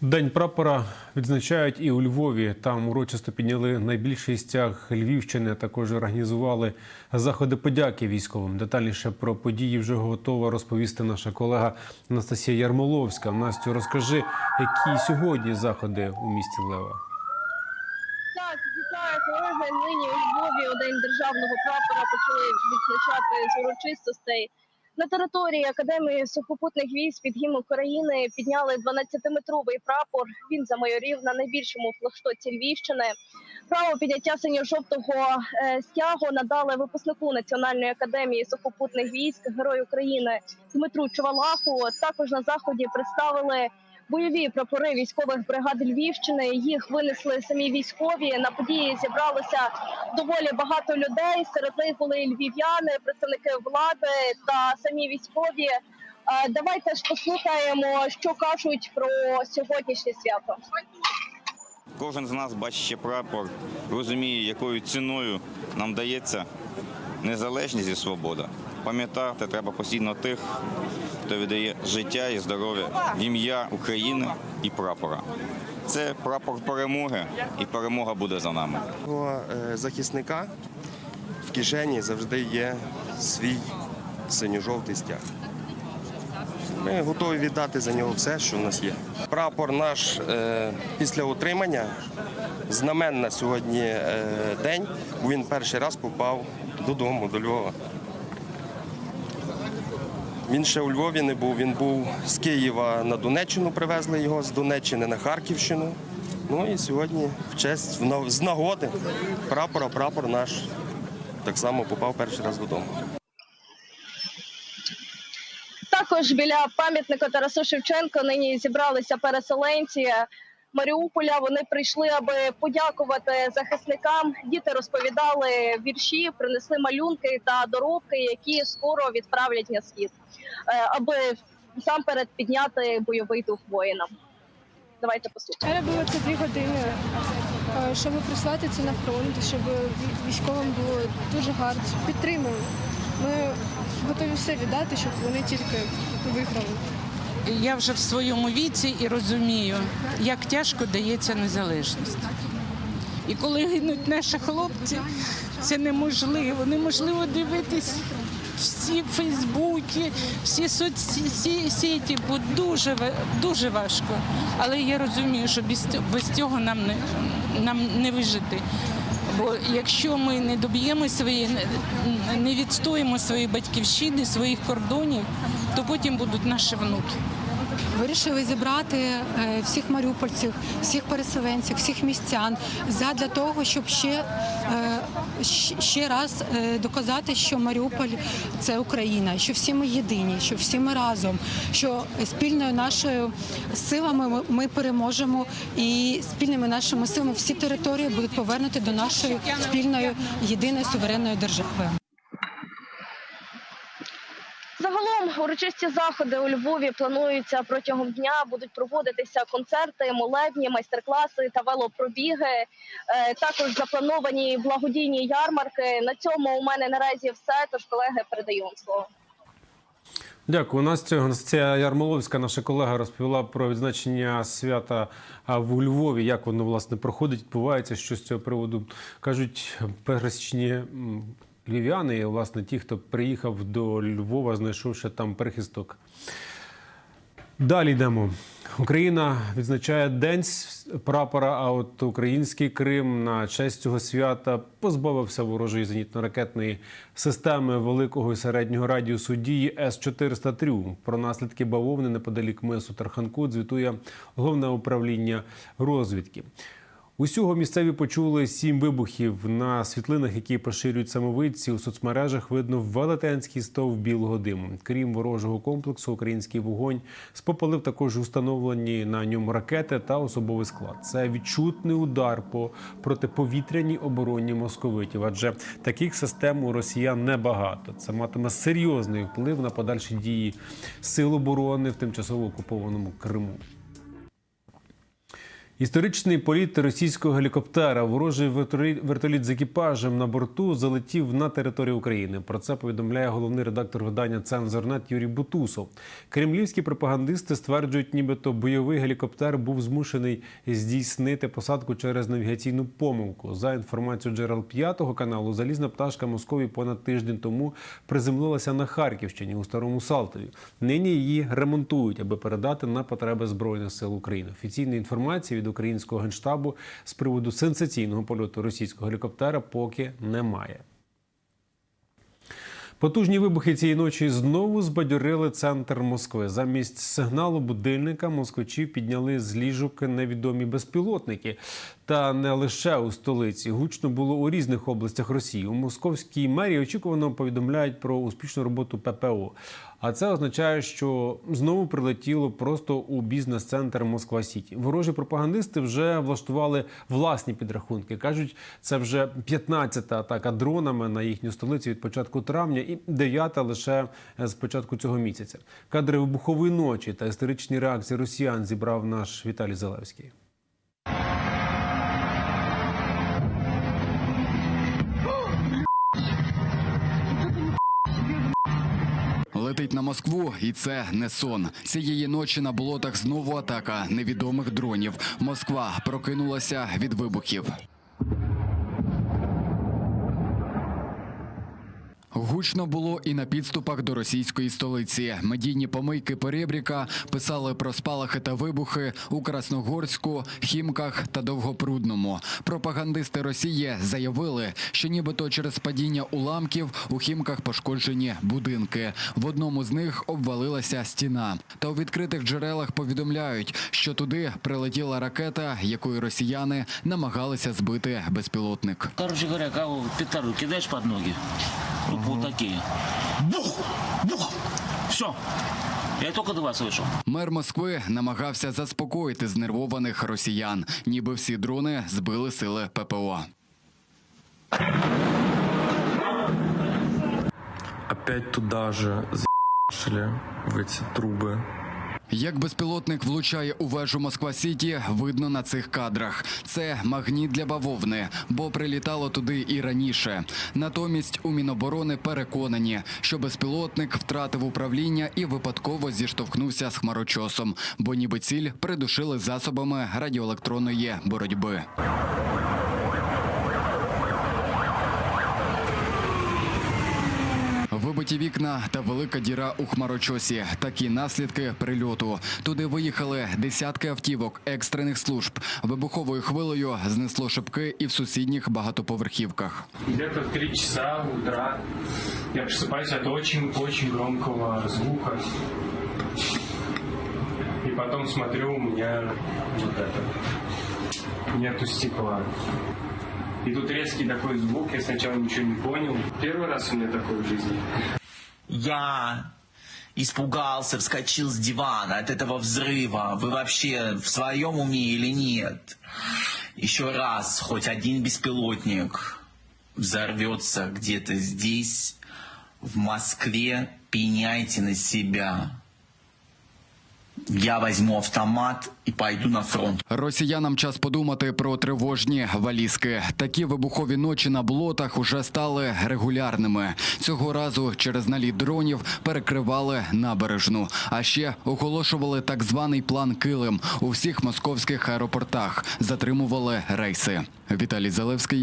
День прапора відзначають і у Львові. Там урочисто підняли найбільший стяг Львівщини. Також організували заходи подяки військовим. Детальніше про події вже готова розповісти наша колега Анастасія Ярмоловська. Настю, розкажи, які сьогодні заходи у місті Лева. Так, вітаю колеги. Нині у Львові у день державного прапора почали відзначати з урочистостей. На території Академії сухопутних військ під гімн України підняли 12-метровий прапор. Він замайорів на найбільшому флагштоці Львівщини. Право підняття синьо-жовтого е, стягу надали випускнику Національної академії сухопутних військ Герой України Дмитру Чувалаху. Також на заході представили бойові прапори військових бригад Львівщини. Їх винесли самі військові. На події зібралося доволі багато людей. Серед них були і львів'яни, представники влади та самі військові. Е, Давайте ж послухаємо, що кажуть про сьогоднішнє свято. Кожен з нас, бачачи прапор, розуміє, якою ціною нам дається незалежність і свобода. Пам'ятати треба постійно тих, хто віддає життя і здоров'я в ім'я України і прапора. Це прапор перемоги, і перемога буде за нами. Е, захисника в кишені завжди є свій синьо-жовтий стяг. Ми готові віддати за нього все, що в нас є. Прапор наш е, після отримання знаменна сьогодні е, день, він перший раз попав додому, до Львова. Він ще у Львові не був. Він був з Києва на Донеччину, привезли його з Донеччини на Харківщину. Ну і сьогодні в честь з нагоди прапора, прапор наш так само попав перший раз додому. Також біля пам'ятника Тарасу Шевченка нині зібралися переселенці Маріуполя. Вони прийшли, аби подякувати захисникам. Діти розповідали вірші, принесли малюнки та доробки, які скоро відправлять на схід, е, аби насамперед підняти бойовий дух воїнам. Давайте послухаємо. Я робила це дві години, е, щоб прислати це на фронт, щоб військовим було дуже гарно. Підтримуємо. Ми готові все віддати, щоб вони тільки виграли. Я вже в своєму віці і розумію, як тяжко дається незалежність. І коли гинуть наші хлопці, це неможливо. Неможливо дивитись всі Фейсбуки, всі соцсеті, бо дуже, дуже важко. Але я розумію, що без цього, нам не, нам не вижити. Бо якщо ми не доб'ємо свої, не- відстоїмо свої батьківщини, своїх кордонів, то потім будуть наші внуки. Вирішили зібрати е, всіх маріупольців, всіх переселенців, всіх містян задля того, щоб ще, е, ще раз е, доказати, що Маріуполь це Україна, що всі ми єдині, що всі ми разом, що спільною нашою силами ми- переможемо, і спільними нашими силами всі території будуть повернуті до нашої спільної єдиної суверенної держави. Урочисті заходи у Львові плануються протягом дня. Будуть проводитися концерти, молебні, майстер-класи та велопробіги. Е, Також заплановані благодійні ярмарки. На цьому у мене наразі все. Тож колеги передаю вам слово. Дякую. Настя Анастасія Ярмоловська, наша колега, розповіла про відзначення свята в Львові. Як воно власне проходить, відбувається, що з цього приводу кажуть пересічні львів'яни, і власне ті, хто приїхав до Львова, знайшовши там прихисток. Далі йдемо. Україна відзначає день прапора. А от український Крим на честь цього свята позбавився ворожої зенітно-ракетної системи великого і середнього радіусу дії С 400 Тріумф. Про наслідки бавовни неподалік мису Тарханкут звітує головне управління розвідки. Усього місцеві почули сім вибухів на світлинах, які поширюють самовидці у соцмережах. Видно велетенський стовп білого диму. Крім ворожого комплексу, український вогонь спопалив також установлені на ньому ракети та особовий склад. Це відчутний удар по протиповітряній обороні московитів, адже таких систем у росіян небагато. Це матиме серйозний вплив на подальші дії сил оборони в тимчасово окупованому Криму. Історичний політ російського гелікоптера, ворожий вертоліт з екіпажем на борту залетів на територію України. Про це повідомляє головний редактор видання «Цензорнет» Юрій Бутусов. Кремлівські пропагандисти стверджують, нібито бойовий гелікоптер був змушений здійснити посадку через навігаційну помилку. За інформацією джерел п'ятого каналу, залізна пташка Московії понад тиждень тому приземлилася на Харківщині у старому Салтові. Нині її ремонтують, аби передати на потреби збройних сил України. Офіційної інформації від українського генштабу з приводу сенсаційного польоту російського гелікоптера поки немає. Потужні вибухи цієї ночі знову збадьорили центр Москви. Замість сигналу будильника москвичів підняли з ліжок невідомі безпілотники. Та не лише у столиці. Гучно було у різних областях Росії. У московській мерії очікувано повідомляють про успішну роботу ППО. А це означає, що знову прилетіло просто у бізнес-центр Москва Сіті. Ворожі пропагандисти вже влаштували власні підрахунки. кажуть, це вже 15-та атака дронами на їхню столицю від початку травня 9-та лише з початку цього місяця. Кадри вибухової ночі та історичні реакції росіян зібрав наш Віталій Залевський. Летить на Москву, і це не сон. Цієї ночі на болотах знову атака невідомих дронів. Москва прокинулася від вибухів. Гучно було і на підступах до російської столиці. Медійні помийки перебріка писали про спалахи та вибухи у Красногорську, Хімках та Довгопрудному. Пропагандисти Росії заявили, що нібито через падіння уламків у Хімках пошкоджені будинки. В одному з них обвалилася стіна. Та у відкритих джерелах повідомляють, що туди прилетіла ракета, якою росіяни намагалися збити безпілотник. Короче говоря, кого петарду кидаешь под ноги, вот, вот такие. Бух! Бух! Все. Я только два слышу. Мер Москви намагався заспокоїти знервованих росіян, ніби всі дрони збили сили ППО. Опять туда же заебашили в эти трубы. Як безпілотник влучає у вежу Москва Сіті, видно на цих кадрах. Це магніт для бавовни, бо прилітало туди і раніше. Натомість у Міноборони переконані, що безпілотник втратив управління і випадково зіштовхнувся з хмарочосом, бо ніби ціль придушили засобами радіоелектронної боротьби. Вибиті вікна та велика діра у хмарочосі. Такі наслідки прильоту. Туди виїхали десятки автівок екстрених служб. Вибуховою хвилею знесло шибки і в сусідніх багатоповерхівках. Где-то в 3 часа утра я просыпаюсь от очень-очень громкого звука. И потом смотрю, у меня вот это, нету стекла. И тут резкий такой звук, я сначала ничего не понял. Первый раз у меня такой в жизни. Я испугался, вскочил с дивана от этого взрыва. Вы вообще в своем уме или нет? Еще раз, хоть один беспилотник взорвется где-то здесь, в Москве, пеняйте на себя. Я возьму автомат и пойду на фронт. Росіянам час подумати про тривожні валізки. Такі вибухові ночі на болотах уже стали регулярними. Цього разу через наліт дронів перекривали набережну. А ще оголошували так званий план Килим у всіх московських аеропортах. Затримували рейси. Віталій Залевський.